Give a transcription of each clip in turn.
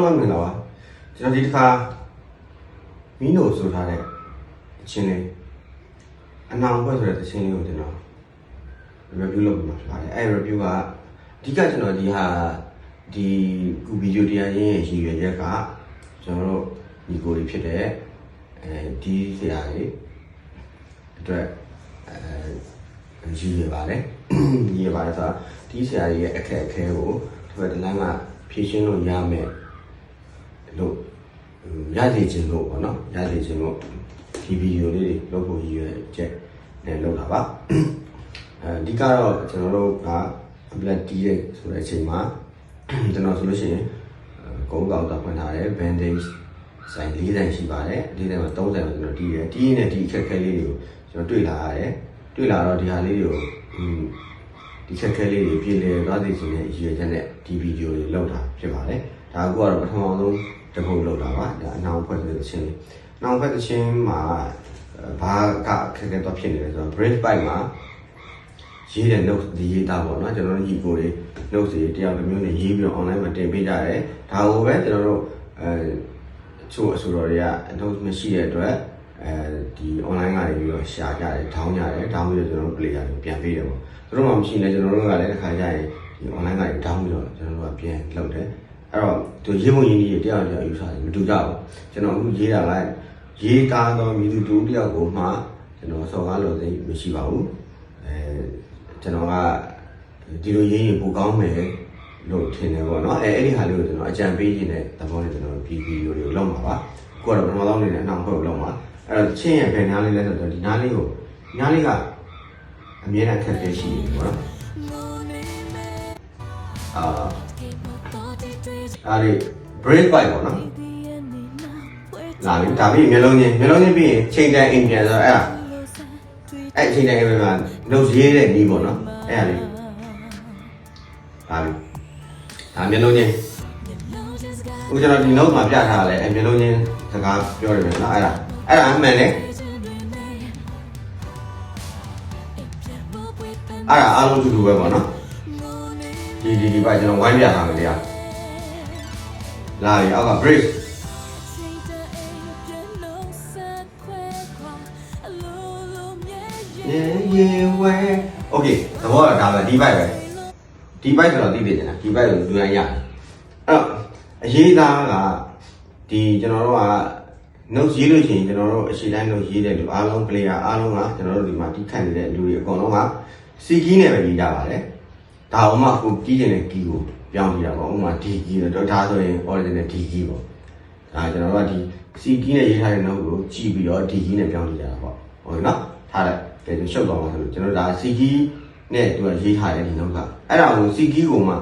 အားလုံးပဲမင်္ဂလာပါကျွန်တော်ဒီတစ်ခါမီနိုဆိုထားတဲ့အချင်းလေးအနောင်ဘွဲဆိုတဲ့အချင်းလေးကိုကျွန်တော် review လုပ်ပြီးမှဖြစ်ပါတယ်အဲ့ review ကအဓိကကျွန်တော်ဒီဟာဒီကူဗီဒီယိုတရားရင်းရဲ့ရည်ရွယ်ချက်ကကျွန်တော်တို့ညီကိုတွေဖြစ်တဲ့အဲဒီဆရာတွေအတွက်အဲရည်ရွယ်ပါတယ်ရည်ရွယ်ပါတယ်ဆိုတာဒီဆရာတွေရဲ့အခက်အခဲကိုဒီဘက်တစ်လမ်းမှာဖြည့်ရှင်းလို့ရမယ် လို့ရသေးခြင်းလို့ပေါ့နော်ရသေးခြင်းလို့ဒီဗီဒီယိုလေးတွေလုပ်ဖို့ရည်ရွယ်ချက်နဲ့လုပ်တာပါအဲဒီကတော့ကျွန်တော်တို့က black tea ရဲ့ဆိုတဲ့အချိန်မှာကျွန်တော်ဆိုလို့ရှိရင်ကုန်းကောက်တာဖွင့်ထားတယ် bandage ဆိုင်၄တန်ရှိပါတယ်၄တန်မှာ30ကိုကျွန်တော်တီးတယ်တီးရင်ဒီအခက်ခဲလေးတွေကိုကျွန်တော်တွေ့လာရတယ်တွေ့လာတော့ဒီဟာလေးတွေကိုอืมဒီချက်ခဲလေးတွေပြည်လည်သွားသိခြင်းနဲ့ရည်ရွယ်ချက်နဲ့ဒီဗီဒီယိုတွေလောက်တာဖြစ်ပါတယ်ဒါကကတော့ပထမဆုံး တစ်ပုတ်လောက်တာပါဒါအနောင်ဖွဲ့တဲ့ချင်းလေးအနောင်ဖွဲ့တဲ့ချင်းမှာဘာကအခက်ခဲတော့ဖြစ်နေလဲဆိုတော့ bridge bike မှာရေးတဲ့ note ဒီရေးတာပေါ့နော်ကျွန်တော်တို့ညီကိုတွေ note တွေတယောက်တစ်မျိုးနဲ့ရေးပြီးတော့ online မှာတင်ပေးကြတယ်ဒါကိုပဲကျွန်တော်တို့အဲချို့အဆိုတော်တွေက note မရှိတဲ့အတွက်အဲဒီ online ကနေပြီးတော့ရှာကြတယ်ထောင်းကြတယ်ထောင်းပြီးတော့ကျွန်တော်တို့ player တွေပြန်ပေးတယ်ပေါ့သူတို့မှမရှိရင်လည်းကျွန်တော်တို့ကလည်းတစ်ခါကျရင်ဒီ online ကနေထောင်းပြီးတော့ကျွန်တော်တို့ကပြန်လုပ်တယ် အဲ့တော့သူရေးဖို့ရင်းကြီးတယောက်တယောက်ယူဆတယ်မတူကြဘူးကျွန်တော်အခုရေးတာကရေးကားတော့မိသူတူတယောက်ကိုမှကျွန်တော်စော်ကားလို့သိမရှိပါဘူးအဲကျွန်တော်ကဒီလိုရေးရင်ပိုကောင်းမယ်လို့ထင်တယ်ပေါ့နော်အဲအဲ့ဒီဟာလေးကိုကျွန်တော်အကြံပေးခြင်းတဲ့သဘောနဲ့ကျွန်တော်ဒီဗီဒီယိုတွေကိုလုပ်မှာပါကိုကတော့ပထမဆုံးအနေနဲ့အနောက်ဘက်ကိုလုပ်မှာအဲ့တော့ချင်းရဲ့ဘယ်နားလေးလဲဆိုတော့ဒီနားလေးကိုနားလေးကအမြဲတမ်းခက်ခဲရှိနေတယ်ပေါ့နော်အာ အဲ့ဒီ break bike ပေါ့နော်လာပြီဒါပြီးမျိုးလုံးချင်းမျိုးလုံးချင်းပြီးရင်ချိန်တန်အိမ်ပြန်ဆိုတော့အဲ့ဒါအဲ့ချိန်တန်အိမ်ပြန်မှာနှုတ်ရေးတဲ့နီးပေါ့နော်အဲ့ဒါလေးလာပြီဒါမျိုးလုံးချင်းဦးကျွန်တော်ဒီ note မှာပြထားတယ်အဲ့မျိုးလုံးချင်းစကားပြောရမယ်နော်အဲ့ဒါအဲ့ဒါအမှန်လေအဲ့ဒါအားလုံးတူတူပဲပေါ့နော်ဒီဒီဒီပါကျွန်တော်ဝိုင်းပြထားမယ်တရား လာပြီအောက်က break ရေရေဝဲ okay သဘောကဒါပဲဒီဘိုက်ပဲဒီဘိုက်ဆိုတော့သိသိနေတာဒီဘိုက်ကိုလူတိုင်းရတယ်အဲ့တော့အရေးသားကဒီကျွန်တော်တို့က note ရေးလို့ရှိရင်ကျွန်တော်တို့အရှိတိုင်းလို့ရေးတဲ့လူအားလုံး player အားလုံးကကျွန်တော်တို့ဒီမှာတိခတ်နေတဲ့လူတွေအကုန်လုံးကစီကီးနဲ့ပဲရေးကြပါတယ် ဒါအောင်မှကိုကြီးကျင်တဲ့ကီးကိုပြောင်းပြတာပေါ့ဥပမာဒီကီးတော့ဒါဆိုရင် original ဒီကီးပေါ့ဒါကျွန်တော်တို့ကဒီစီကီးနဲ့ရေးထားတဲ့ note ကိုကြည့်ပြီးတော့ဒီကီးနဲ့ပြောင်းပြကြတာပေါ့ဟုတ်ပြီနော်ထားလိုက်ကဲရှုပ်သွားမှာဆိုလို့ကျွန်တော်ဒါစီကီးနဲ့သူကရေးထားတဲ့ဒီ note ကအဲ့ဒါကိုစီကီးကိုမှ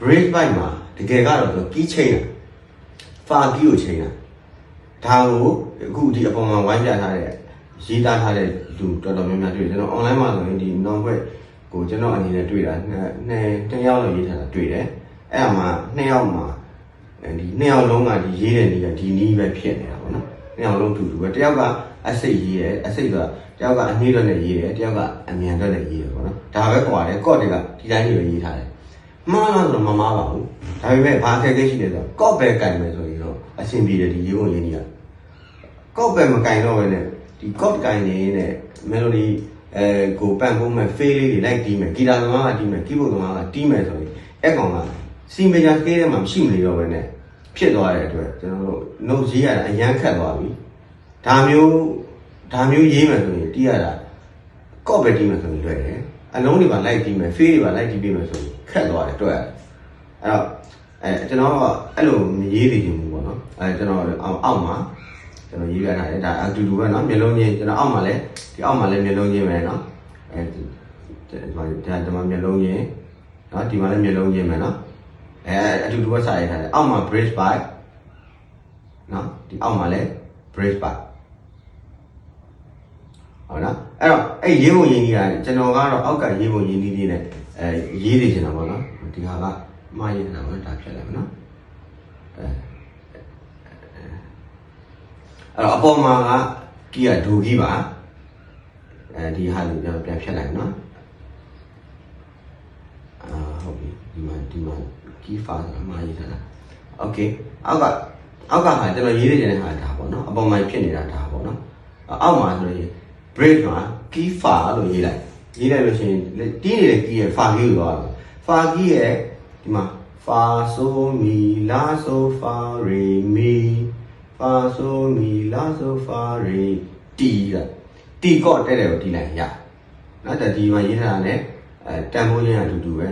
break bite မှာတကယ်ကတော့သူကီးချိန်တာဖာကီးကိုချိန်တာဒါကိုအခုဒီအပေါ်မှာဝိုင်းပြထားတဲ့ရေးသားထားတဲ့လူတော်တော်များများတွေ့တယ်ကျွန်တော် online မှာဆိုရင်ဒီ non web ကိုကျွန်တော်အနေနဲ့တွေ့တာနှစ်နှစ်တစ်ယောက်လောက်ရေးထားတာတွေ့တယ်အဲ့အမှာနှစ်ယောက်မှာဒီနှစ်ယောက်လုံးကဒီရေးတဲ့နေရာဒီနီးပဲဖြစ်နေတာပေါ့နော်နှစ်ယောက်လုံးတူတူပဲတယောက်ကအစိတ်ရေးတယ်အစိတ်ကတယောက်ကအနှေးတော့နဲ့ရေးတယ်တယောက်ကအမြန်တော့နဲ့ရေးတယ်ပေါ့နော်ဒါပဲကွာတယ်ကော့တွေကဒီတိုင်းမျိုးရေးထားတယ်မှားလားဆိုတော့မမှားပါဘူးဒါပေမဲ့ဘာအခက်အခဲရှိလဲဆိုတော့ကော့ပဲကင်မယ်ဆိုရင်တော့အဆင်ပြေတယ်ဒီရေးဖို့ရင်းကြီးကကော့ပဲမကင်တော့ဘဲနဲ့ဒီကော့ကင်နေနဲ့ melody အဲကိုပန့်ဖို့မဲ့ fail လေးတွေလိုက်တီးမယ်ဂီတာသမားကတီးမယ်ကီးဘုတ်သမားကတီးမယ်ဆိုရင်အဲ့ကောင်ကစီမေဂျာကေးထဲမှာမရှိမနေတော့ဘဲနဲ့ဖြစ်သွားတဲ့အတွက်ကျွန်တော်တို့ note ရေးရတာအရန်ခတ်သွားပြီဒါမျိုးဒါမျိုးရေးမယ်ဆိုရင်တီးရတာကော့ပဲတီးမယ်ဆိုရင်လွယ်တယ်အလုံးတွေပါလိုက်တီးမယ် fail တွေပါလိုက်တီးပေးမယ်ဆိုရင်ခက်သွားတယ်တွေ့ရတယ်အဲ့တော့အဲကျွန်တော်ကအဲ့လိုမရေးသေးချင်ဘူးပေါ့နော်အဲကျွန်တော်အောက်အောက်မှာ ကျွန်တော်ရေးပြထားတယ်ဒါအတူတူပဲเนาะမျိုးလုံးချင်းကျွန်တော်အောက်မှာလည်းဒီအောက်မှာလည်းမျိုးလုံးချင်းပဲเนาะအဲဒီဒါဒီမှာမျိုးလုံးချင်းเนาะဒီမှာလည်းမျိုးလုံးချင်းပဲเนาะအဲအတူတူပဲစာရေးထားတယ်အောက်မှာ bridge by เนาะဒီအောက်မှာလည်း bridge by ဟုတ်လားအဲ့တော့အဲ့ရေးပုံရင်းကြီးကကျွန်တော်ကတော့အောက်ကရေးပုံရင်းကြီးလေးနဲ့အဲရေးနေချင်တာပေါ့နော်ဒီဟာကမှားရေးနေတာပေါ့ဒါဖြစ်လိုက်မယ်နော်အဲ အဲ့တော့အပေါ်မှာကကီးကဒူကြီးပါအဲဒီဟာကိုပြန်ပြန်ဖြတ်လိုက်နော်အာဟုတ်ပြီဒီမှာဒီမှာကီးဖာအမှားရေးထားတာ โอเคအောက်ကအောက်ကဟာကျွန်တော်ရေးရတဲ့ဟာဒါပေါ့နော်အပေါ်မှာဖြစ်နေတာဒါပေါ့နော်အောက်မှာဆိုရင် break မှာ key fa လို့ရေးလိုက်ရေးလိုက်လို့ရှိရင်တီးနေတဲ့ key ရဲ့ fa key ကိုသွားတယ် fa key ရဲ့ဒီမှာ fa so mi la so fa re mi fa so mi la so fa re ti က ti ကော့တဲ့တယ်ကိုတီးလိုက်ရနော်ဒါဒီမှာရေးထားတာ ਨੇ အဲတန်ဖိုးချင်းအတူတူပဲ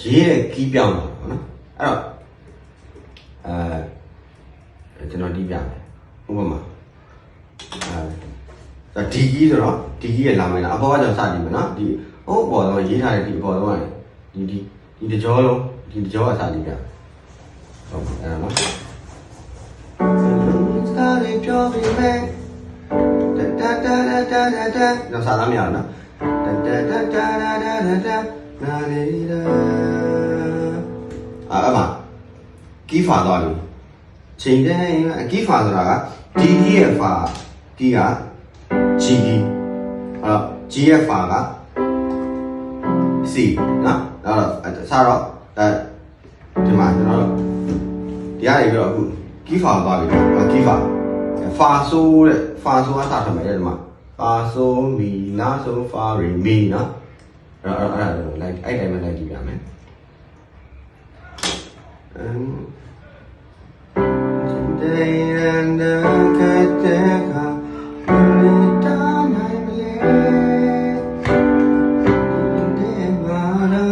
ရေးတဲ့ key ပြောင်းတာပေါ့နော်အဲ့တော့အဲကျွန်တော်တီးပြမယ်ဥပမာအဲဒီကီးဆိုတော့ဒီကီးရဲ့လာမယ်လားအပေါ်ကကျွန်တော်စကြည့်မယ်နော်ဒီဟိုပေါ်တော့ရေးထားတဲ့ဒီအပေါ်တော့ဒီဒီဒီတကြောလုံးဒီတကြောကစကြည့်ပြဟုတ်အဲ့ဒါနော် စာလေးပြောပြီးမယ်တာတာတာတာတာတာတော့စားလားမရဘူးနော်တာတာတာတာတာတာတာနာလေးလာအဲ့မှာကီးဖာသွားပြီချိန်တဲ့အကီးဖာဆိုတာကဒီကီးရဲ့ဖာကီးက G ကီးအဲ့တော့ G ရဲ့ဖာက C နော်အဲ့တော့စားတော့အဲဒီမှာကျွန်တော်တို့တရားတွေပြီးတော့အခုကီးဖာသွားပြီနော်ကီးဖာ ဖာဆိုးတဲ့ဖာဆိုးကစထမယ်တဲ့ဒီမှာဖာဆိုးမီလာဆိုးဖာရီမီနော်အဲ့တော့အဲ့ဒါလိုက်အဲ့တိုင်းပဲလိုက်ကြည့်ပြမယ်အမ် Today and the Kateka Nai Male Devana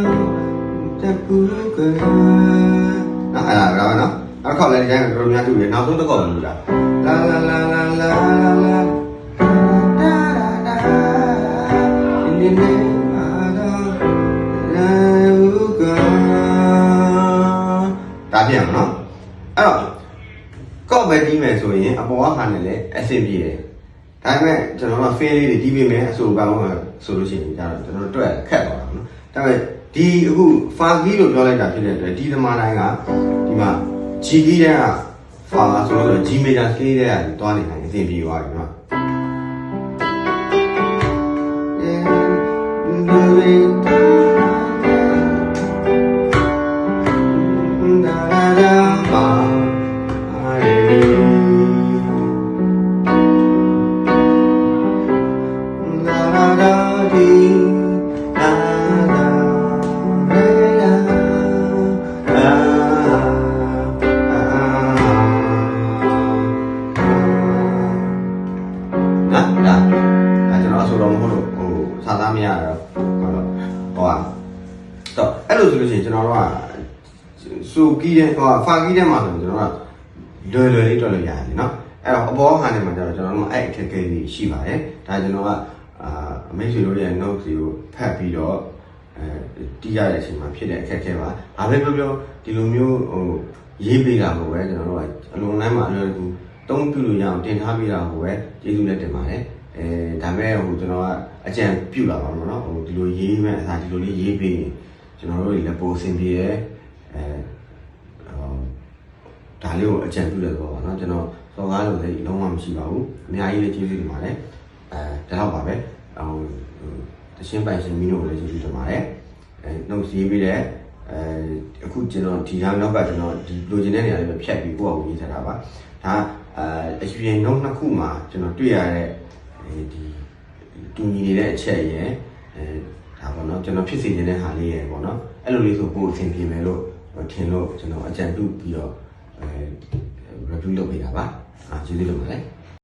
Takuka နော်အဲ့ဒါကတော့နော်နောက်တစ်ခေါက်လည်းဒီတိုင်းတော်တော်များတူတယ်နောက်ဆုံးတစ်ခေါက်လည်းလူတာ လာလာလာလာလာလာလာတာတာတာဒီနေ့မာတော့လာဥကဒါပြန်နော်အဲ့တော့ကော့ပဲတီးမယ်ဆိုရင်အပေါ်ကခါနဲ့လည်းအဆင်ပြေတယ်ဒါပေမဲ့ကျွန်တော်က fail လေးတွေတီးပေးမယ်အဆိုကောင်းမှာဆိုလို့ရှိရင်ဒါတော့ကျွန်တော်တို့တွေ့ခက်သွားတာနော်ဒါပေမဲ့ဒီအခု fuzzy လို့ပြောလိုက်တာဖြစ်တဲ့အတွက်ဒီသမားတိုင်းကဒီမှာ G key တဲ့က fa ဆိုတော့ G major scale တဲ့ကတွားနေနိုင်အဆင်ပြေသွားပြီနော်နော် တော့အဲ့လိုဆိုလို့ရှိရင်ကျွန်တော်တို့ကစူကီးတဲ့ဟိုဖာကီးတဲ့မှာဆိုရင်ကျွန်တော်ကလွယ်လွယ်လေးတွက်လို့ရတယ်နော်အဲ့တော့အပေါ်ဟာနေမှာကျတော့ကျွန်တော်တို့အဲ့အခက်အခဲကြီးရှိပါတယ်ဒါကျွန်တော်ကအာအမိတ်ဆွေတို့ရဲ့ notes တွေကိုဖတ်ပြီးတော့အဲတီးရတဲ့အချိန်မှာဖြစ်တဲ့အခက်အခဲပါဒါပဲပြောပြောဒီလိုမျိုးဟိုရေးပေးတာကိုပဲကျွန်တော်တို့ကအလုံးလမ်းမှာအလွယ်တကူတုံးပြလို့ရအောင်တင်ထားပေးတာကိုပဲကျေးဇူးနဲ့တင်ပါတယ်အဲဒါမဲ့ဟိုကျွန်တော်ကအကြံပြုလာပါတော့เนาะဟိုဒီလိုရေးမဲ့အစားဒီလိုလေးရေးပေးရင် ကျွန်တော်တို့တွေလည်းပိုအဆင်ပြေတယ်အဲဒါလေးကိုအကြံပြုတယ်ဆိုတော့ဗောနော်ကျွန်တော်စော်ကားလို့လည်းလုံးဝမရှိပါဘူးအများကြီးလည်းကျေးဇူးတင်ပါတယ်အဲဒါတော့ပါပဲဟိုတရှင်းပိုင်ရှင်မီနိုကိုလည်းကျေးဇူးတင်ပါတယ်အဲနှုတ်စီးပြီးတဲ့အဲအခုကျွန်တော်ဒီဟာနောက်ကကျွန်တော်ဒီလိုချင်တဲ့နေရာလေးပဲဖြတ်ပြီးကိုယ့်အကိုရေးထားတာပါဒါအဲအရင်နှုတ်နှစ်ခုမှာကျွန်တော်တွေ့ရတဲ့ဒီတူညီနေတဲ့အချက်ရယ်အဲ ဒါပေါ့နော်ကျွန်တော်ဖြစ်စီနေတဲ့ဟာလေးရယ်ပေါ့နော်အဲ့လိုလေးဆိုပို့အဆင်ပြေမယ်လို့ထင်လို့ကျွန်တော်အကြံပြုပြီးတော့အဲ review လုပ်ပေးတာပါအာကျေးဇူးတင်ပါတယ်